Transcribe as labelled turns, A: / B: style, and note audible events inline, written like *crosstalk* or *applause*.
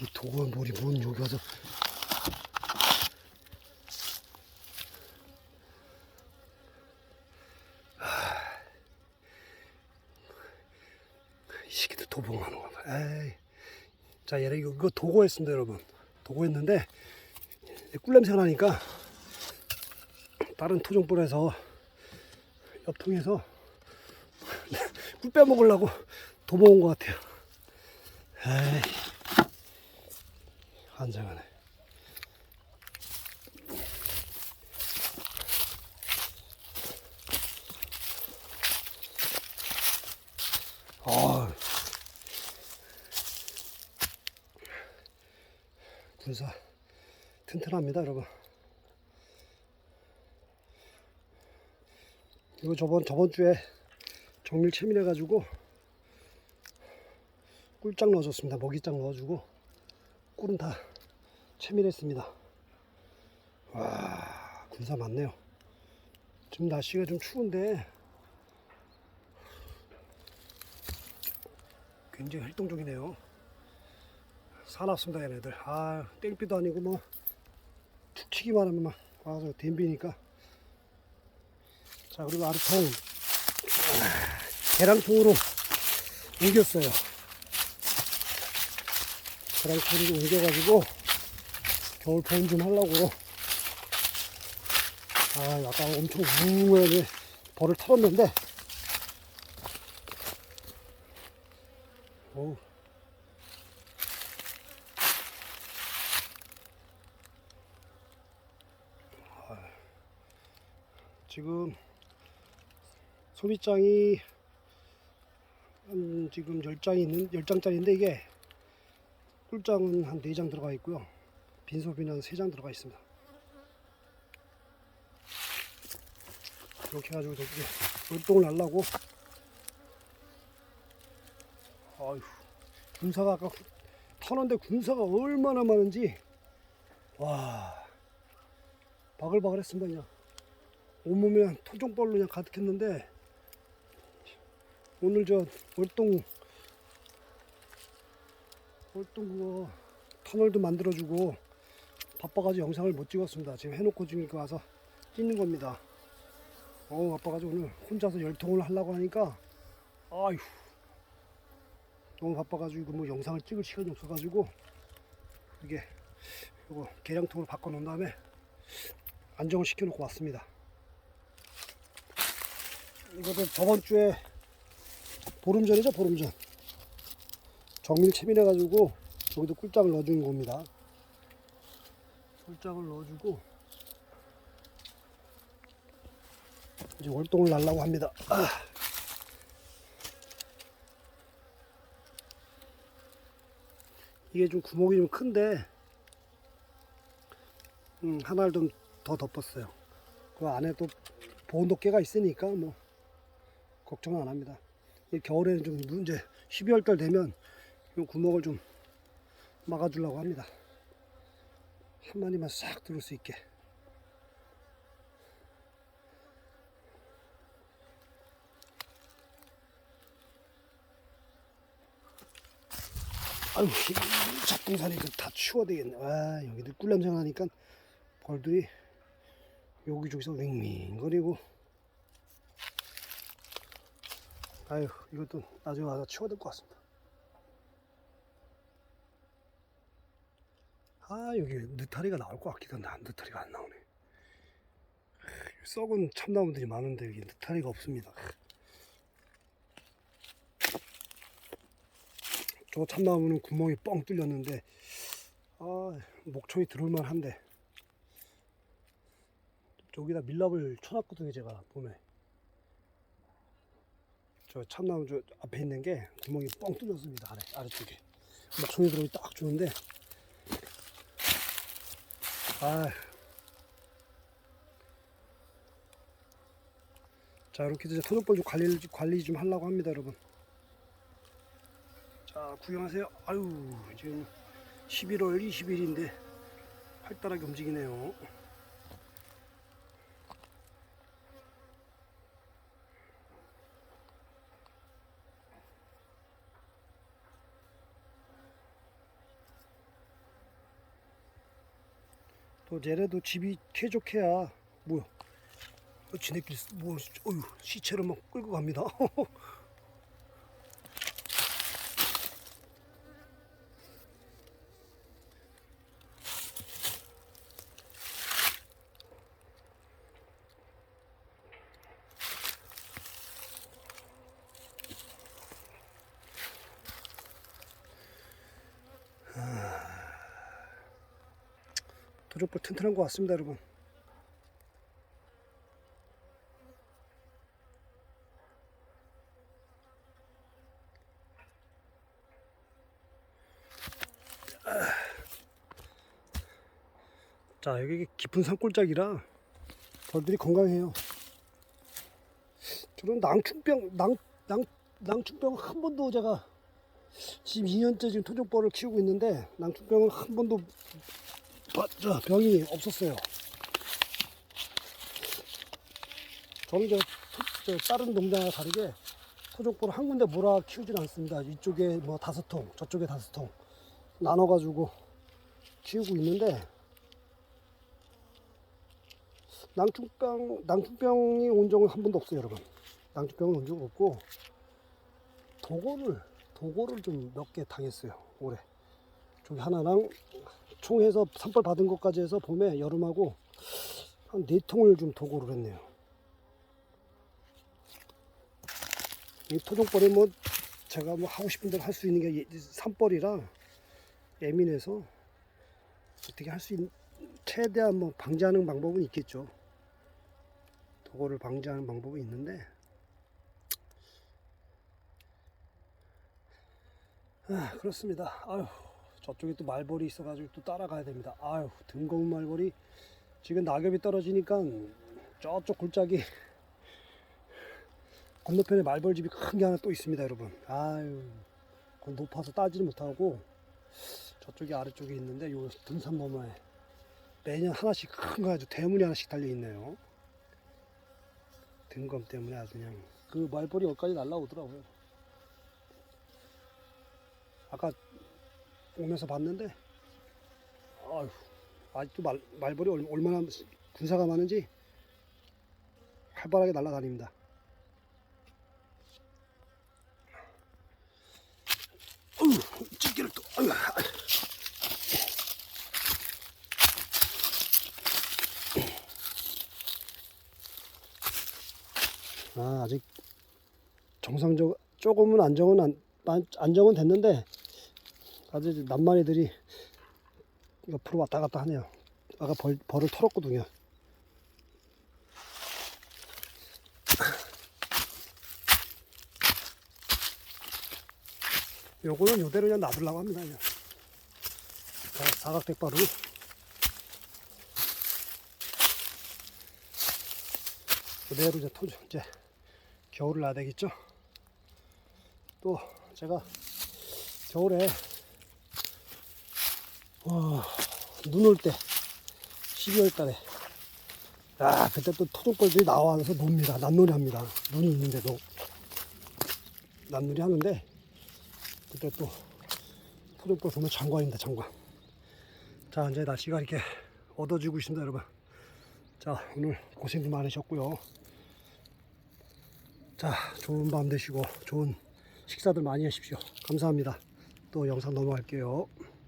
A: 이 도건물이 뭔 여기 와서 이 새끼들 도봉하는 거 봐. 에이. 자, 얘네 이거, 이거 도고했습니다, 여러분. 도고했는데, 꿀냄새가 나니까, 다른 토종벌에서, 옆통에서, *laughs* 꿀 빼먹으려고 도모은 것 같아요. 에이. 환장하네. 아, 군사 튼튼합니다, 여러분. 이거 저번 저번 주에 정밀 채밀해 가지고 꿀장 넣어줬습니다. 먹이장 넣어주고 꿀은 다 채밀했습니다. 와, 군사 많네요. 지금 날씨가 좀 추운데 굉장히 활동적이네요. 사납습니다, 얘네들. 아, 땡비도 아니고 뭐, 툭 치기만 하면 막 와서 댐비니까. 자, 그리고 아르통, 아, 계량통으로 옮겼어요. 계량통으로 옮겨가지고, 겨울 보온 좀 하려고. 아, 아까 엄청 우웅하게 벌을 털었는데, 어우. 지금 소비장이 한 지금 10장이 있는 10장짜리인데 이게 꿀장은 한 4장 들어가 있고요. 빈소비는 한 3장 들어가 있습니다. 이렇게 해가지고 저기 월동을 날라고 아휴 군사가 아까 터는데 군사가 얼마나 많은지 와 바글바글 했습니다 그냥 그냥 토종벌로 그냥 가득했는데 오늘 저 월동 월동 그거 터널도 만들어주고 바빠가지고 영상을 못 찍었습니다. 지금 해놓고 지금 와서 찍는 겁니다. 어우 바빠가지고 오늘 혼자서 열통을 하려고 하니까 아휴 너무 바빠가지고 뭐 영상을 찍을 시간이 없어가지고 이게 이거 계량통으로 바꿔놓은 다음에 안정을 시켜놓고 왔습니다. 이것도 저번 주에 보름 전이죠 보름 전 정밀 채민해 가지고 여기도 꿀장을 넣어주는 겁니다. 꿀장을 넣어주고 이제 월동을 날라고 합니다. 아. 이게 좀 구멍이 좀 큰데 음, 하나를 좀 더 덮었어요. 그 안에 또 보온도깨가 있으니까 뭐 걱정은 안 합니다. 이 겨울에는 좀 문제 12월 달 되면 이 구멍을 좀 막아주려고 합니다. 한 마리만 싹 들을 수 있게. 아유, 잡동사니까 다 치워야 되겠네. 아, 여기도 꿀냄새 나니까 벌들이 여기저기서 윙윙거리고. 아유, 이것도 나중에 와서 치워야 될 것 같습니다. 아, 여기 느타리가 나올 것 같기도 한데, 느타리가 안 나오네. 썩은 참나무들이 많은데, 여기 느타리가 없습니다. 저 참나무는 구멍이 뻥 뚫렸는데 아 목초이 들어올만 한데 저기다 밀랍을 쳐놨거든요 제가 봄에 저 참나무 저 앞에 있는 게 구멍이 뻥 뚫렸습니다 아래 아래쪽에 목초이 들어오기 딱 좋은데 아. 자 이렇게 이제 토종벌 좀 관리 관리 좀 하려고 합니다 여러분. 자 구경하세요 아유 지금 11월 20일인데 활달하게 움직이네요 또 얘네도 집이 쾌적해야 뭐야? 어, 지네끼리 쓰- 뭐 어휴 시체를 막 끌고 갑니다. *laughs* 도적볼 튼튼한 것 같습니다, 여러분. 자, 여기 깊은 산골짜기라 벌들이 건강해요. 저는 낭충병, 낭, 낭, 낭충병 한 번도 제가 지금 2년째 지금 토종벌을 키우고 있는데 낭충병은 한 번도 바- 저 병이 없었어요. 저는 저, 토- 저 다른 농장과 다르게 토종벌을 한 군데 몰아 키우진 않습니다. 이쪽에 뭐 다섯 통, 저쪽에 다섯 통 나눠가지고 키우고 있는데 낭충병, 낭충병이 온 적은 한 번도 없어요, 여러분. 낭충병은 온 적 없고 도고를 도고를 좀 몇 개 당했어요 올해. 저기 하나랑 총해서 산벌 받은 것까지 해서 봄에 여름하고 한 네 통을 좀 도고를 했네요. 이 토종벌이 뭐 제가 뭐 하고 싶은 대로 할 수 있는 게 예- 산벌이라 예민해서 어떻게 할 수 있, 최대한 뭐 방지하는 방법은 있겠죠. 도고를 방지하는 방법은 있는데 아, 그렇습니다. 아유, 저쪽에 또 말벌이 있어가지고 또 따라가야 됩니다. 아유, 등거운 말벌이 지금 낙엽이 떨어지니까 저쪽 골짜기 *laughs* 건너편에 말벌집이 큰 게 하나 또 있습니다, 여러분. 아유, 그건 높아서 따지를 못하고 저쪽이 아래쪽에 있는데 요 등산 너머에 매년 하나씩 큰 거 아주 대문이 하나씩 달려 있네요. 등검 때문에 아주 그냥 그 말벌이 여기까지 날라오더라고요. 아까 오면서 봤는데 아휴 아직도 말, 말벌이 얼- 얼마나 군사가 많은지 활발하게 날아다닙니다. 찌개를 또 아유. 아 아직 정상적 조금은 안정은 안, 안- 안정은 됐는데 아주 이제 남마리들이 옆으로 왔다 갔다 하네요. 아까 벌, 벌을 털었거든요. 요거는 요대로 그냥 놔두려고 합니다. 그냥. 자, 사각대바로 그대로 이제 토 이제 겨울을 놔야 되겠죠. 또 제가 겨울에 와, 눈올 때 12월 달에. 아 그때 또 토종벌들이 나와서 놉니다. 난놀이 합니다. 눈이 있는데도. 난놀이 하는데 그때 또 토종벌 보면 장관입니다 장관. 자 이제 날씨가 이렇게 어두워지고 있습니다 여러분. 자 오늘 고생도 많으셨고요. 자 좋은 밤 되시고 좋은 식사들 많이 하십시오. 감사합니다. 또 영상 넘어갈게요